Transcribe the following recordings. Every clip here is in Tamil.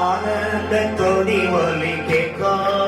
ஆனந்த துதி ஒலி கேட்கும்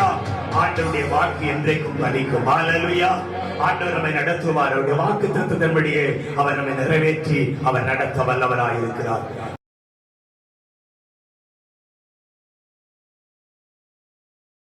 ஹalleluya ஆண்டவருடைய வாக்கு என்றைக்கும் பலிக்கும் ஹalleluya ஆண்டவர் நம்மை நடத்துவார். அவருடைய வாக்கு தத்துவத்தின்படியே அவர் நம்மை நிறைவேற்றி அவர் நடத்த வல்லவராயிருக்கிறார்.